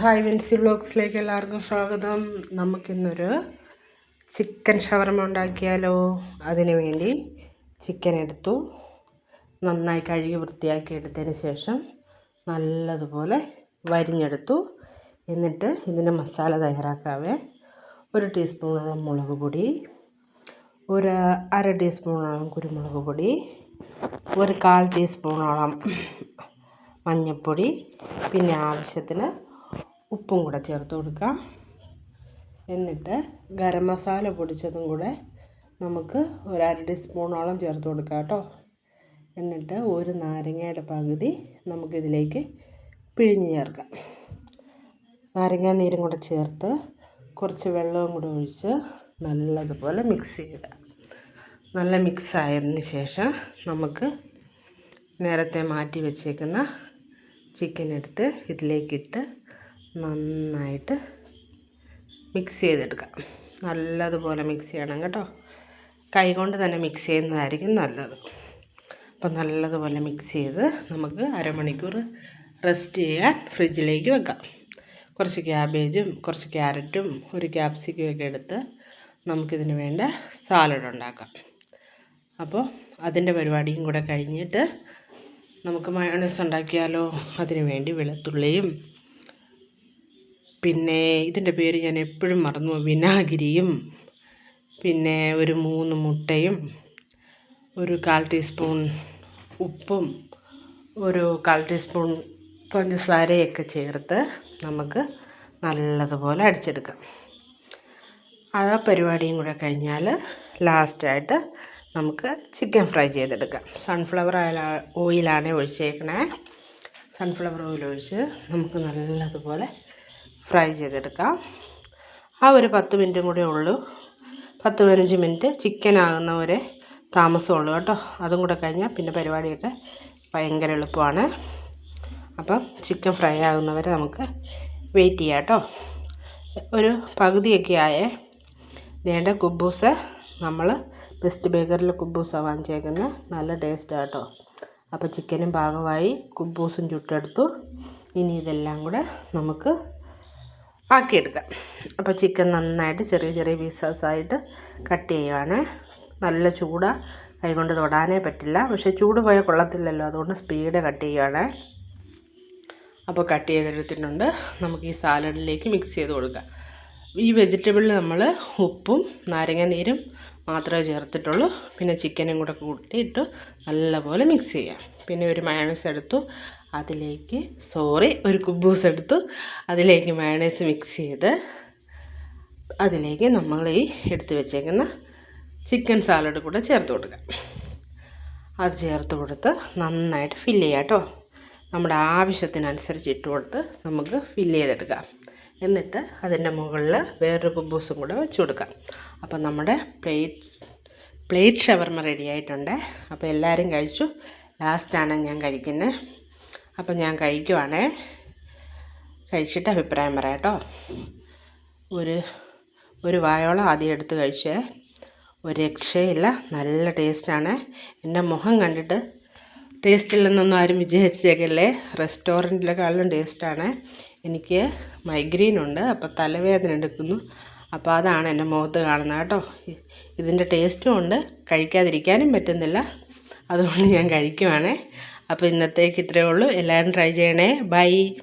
Hi Vincy ബ്ലോഗ്സിലേക്ക് എല്ലാവർക്കും സ്വാഗതം. നമുക്കിന്നൊരു ചിക്കൻ ഷവർമ ഉണ്ടാക്കിയാലോ? അതിനു വേണ്ടി ചിക്കൻ എടുത്തു. നന്നായി കഴുകി വൃത്തിയാക്കി എടുത്തതിന് ശേഷം നല്ലതുപോലെ വരിഞ്ഞെടുത്തു. എന്നിട്ട് ഇതിന്റെ മസാല തയ്യാറാക്കാവേ. ഒരു ടീസ്പൂണോളം മുളക് പൊടി ഒരു അര ടീസ്പൂണോളം കുരുമുളക് പൊടി ഒരു കാൽ ടീസ്പൂണോളം മഞ്ഞൾപ്പൊടി. പിന്നെ ആവശ്യത്തിന് ഉപ്പും കൂടെ ചേർത്ത് കൊടുക്കാം എന്നിട്ട് ഗരം മസാല പൊടിച്ചതും കൂടെ നമുക്ക് ഒരു അര ടീസ്പൂണോളം ചേർത്ത് കൊടുക്കാം കേട്ടോ. എന്നിട്ട് ഒരു നാരങ്ങയുടെ പകുതി നമുക്കിതിലേക്ക് പിഴിഞ്ഞ് ചേർക്കാം. നാരങ്ങ നീരും കൂടെ ചേർത്ത് കുറച്ച് വെള്ളവും കൂടെ ഒഴിച്ച് നല്ലതുപോലെ മിക്സ് ചെയ്യുക. നല്ല മിക്സ് ആയതിന് ശേഷം നമുക്ക് നേരത്തെ മാറ്റി വെച്ചേക്കുന്ന ചിക്കൻ എടുത്ത് ഇതിലേക്കിട്ട് നന്നായിട്ട് മിക്സ് ചെയ്തെടുക്കാം. നല്ലതുപോലെ മിക്സ് ചെയ്യണം കേട്ടോ. കൈകൊണ്ട് തന്നെ മിക്സ് ചെയ്യുന്നതായിരിക്കും നല്ലത്. അപ്പോൾ നല്ലതുപോലെ മിക്സ് ചെയ്ത് നമുക്ക് അരമണിക്കൂർ റെസ്റ്റ് ചെയ്യാൻ ഫ്രിഡ്ജിലേക്ക് വെക്കാം. കുറച്ച് ക്യാബേജും കുറച്ച് ക്യാരറ്റും ഒരു ക്യാപ്സിക്കും ഒക്കെ എടുത്ത് നമുക്കിതിന് വേണ്ട സാലഡ് ഉണ്ടാക്കാം. അപ്പോൾ അതിന്റെ പരിപാടിയും കൂടെ കഴിഞ്ഞിട്ട് നമുക്ക് മയോണൈസ് ഉണ്ടാക്കിയാലോ? അതിന് വേണ്ടി വെളുത്തുള്ളിയും പിന്നെ ഇതിന്റെ പേര് ഞാൻ എപ്പോഴും മറന്നു വിനാഗിരിയും പിന്നെ ഒരു മൂന്ന് മുട്ടയും ഒരു കാൽ ടീസ്പൂൺ ഉപ്പും ഒരു കാൽ ടീസ്പൂൺ പഞ്ചസാരയൊക്കെ ചേർത്ത് നമുക്ക് നല്ലതുപോലെ അടിച്ചെടുക്കാം. ആ പരിപാടിയും കൂടെ കഴിഞ്ഞാൽ ലാസ്റ്റായിട്ട് നമുക്ക് ചിക്കൻ ഫ്രൈ ചെയ്തെടുക്കാം. സൺഫ്ലവർ ഓയിലാണ് ഒഴിച്ചേക്കണേ. സൺഫ്ലവർ ഓയിൽ ഒഴിച്ച് നമുക്ക് നല്ലതുപോലെ ഫ്രൈ ചെയ്തെടുക്കാം. ആ ഒരു പത്ത് മിനിറ്റും കൂടെ ഉള്ളൂ. പത്ത് പതിനഞ്ച് മിനിറ്റ് ചിക്കൻ ആകുന്നവരെ താമസമുള്ളൂ കേട്ടോ. അതും കൂടെ കഴിഞ്ഞാൽ പിന്നെ പരിപാടിയൊക്കെ ഭയങ്കര എളുപ്പമാണ്. അപ്പം ചിക്കൻ ഫ്രൈ ആകുന്നവരെ നമുക്ക് വെയിറ്റ് ചെയ്യാം കേട്ടോ. ഒരു പകുതിയൊക്കെ ആയേ. വേണ്ട കുബൂസ് നമ്മൾ ബെസ്റ്റ് ബേക്കറിൽ കുബൂസാണ് വാങ്ങിച്ചേക്കുന്നത് നല്ല ടേസ്റ്റാണ് കേട്ടോ. അപ്പോൾ ചിക്കനും പാകമായി കുബൂസും ചുട്ടെടുത്തു. ഇനി ഇതെല്ലാം കൂടെ നമുക്ക് ആക്കിയെടുക്കാം. അപ്പോൾ ചിക്കൻ നന്നായിട്ട് ചെറിയ ചെറിയ പീസസായിട്ട് കട്ട് ചെയ്യുവാണ്. നല്ല ചൂടാണ് കൈകൊണ്ട് തൊടാനേ പറ്റില്ല. പക്ഷേ ചൂട് പോയാൽ കൊള്ളത്തില്ലല്ലോ. അതുകൊണ്ട് സ്പീഡ് കട്ട് ചെയ്യുവാണ്. അപ്പോൾ കട്ട് ചെയ്തെടുത്തിട്ടുണ്ട്. നമുക്ക് ഈ സാലഡിലേക്ക് മിക്സ് ചെയ്ത് കൊടുക്കാം. ഈ വെജിറ്റബിളിൽ നമ്മൾ ഉപ്പും നാരങ്ങ നീരും മാത്രമേ ചേർത്തിട്ടുള്ളൂ. പിന്നെ ചിക്കനും കൂടെ കൂട്ടിയിട്ട് നല്ലപോലെ മിക്സ് ചെയ്യാം. പിന്നെ ഒരു മയണൈസ് എടുത്തു. അതിലേക്ക് സോറി ഒരു കുബൂസ് എടുത്തു. അതിലേക്ക് മയണൈസ് മിക്സ് ചെയ്ത് അതിലേക്ക് നമ്മൾ ഈ എടുത്ത് വെച്ചേക്കുന്ന ചിക്കൻ സാലഡ് കൂടെ ചേർത്ത് കൊടുക്കാം അത് ചേർത്ത് കൊടുത്ത് നന്നായിട്ട് ഫില്ല് ചെയ്യാം കേട്ടോ നമ്മുടെ ആവശ്യത്തിനനുസരിച്ച് ഇട്ട് കൊടുത്ത് നമുക്ക് ഫില്ല് ചെയ്തെടുക്കാം. എന്നിട്ട് അതിന്റെ മുകളിൽ വേറൊരു കുബൂസും കൂടെ വെച്ച് കൊടുക്കാം. അപ്പം നമ്മുടെ പ്ലേറ്റ് പ്ലേറ്റ് ഷവർമ റെഡി ആയിട്ടുണ്ട്. അപ്പോൾ എല്ലാവരും കഴിച്ചു. ലാസ്റ്റാണ് ഞാൻ കഴിക്കുന്നത്. അപ്പം ഞാൻ കഴിക്കുവാണേ. കഴിച്ചിട്ട് അഭിപ്രായം പറയാം കേട്ടോ. ഒരു ഒരു വായോളം ആദ്യം എടുത്ത് കഴിച്ചേ. ഒരു രക്ഷയില്ല. നല്ല ടേസ്റ്റാണ്. എന്റെ മുഖം കണ്ടിട്ട് ടേസ്റ്റ് ഇല്ലെന്നൊന്നും ആരും വിചാരിച്ചേക്കല്ലേ റെസ്റ്റോറന്റിലെക്കാളും ടേസ്റ്റാണ് എനിക്ക് മൈഗ്രെയിൻ ഉണ്ട് അപ്പോൾ തലവേദന എടുക്കുന്നു. അപ്പോൾ അതാണ് എന്റെ മുഖത്ത് കാണുന്നത് കേട്ടോ. ഇതിന്റെ ടേസ്റ്റും ഉണ്ട്. കഴിക്കാതിരിക്കാനും പറ്റുന്നില്ല. അതുകൊണ്ട് ഞാൻ കഴിക്കുവാണേ. അപ്പോൾ ഇന്നത്തേക്ക് ഇത്രയേ ഉള്ളൂ. എല്ലാവരും ട്രൈ ചെയ്യണേ. ബൈ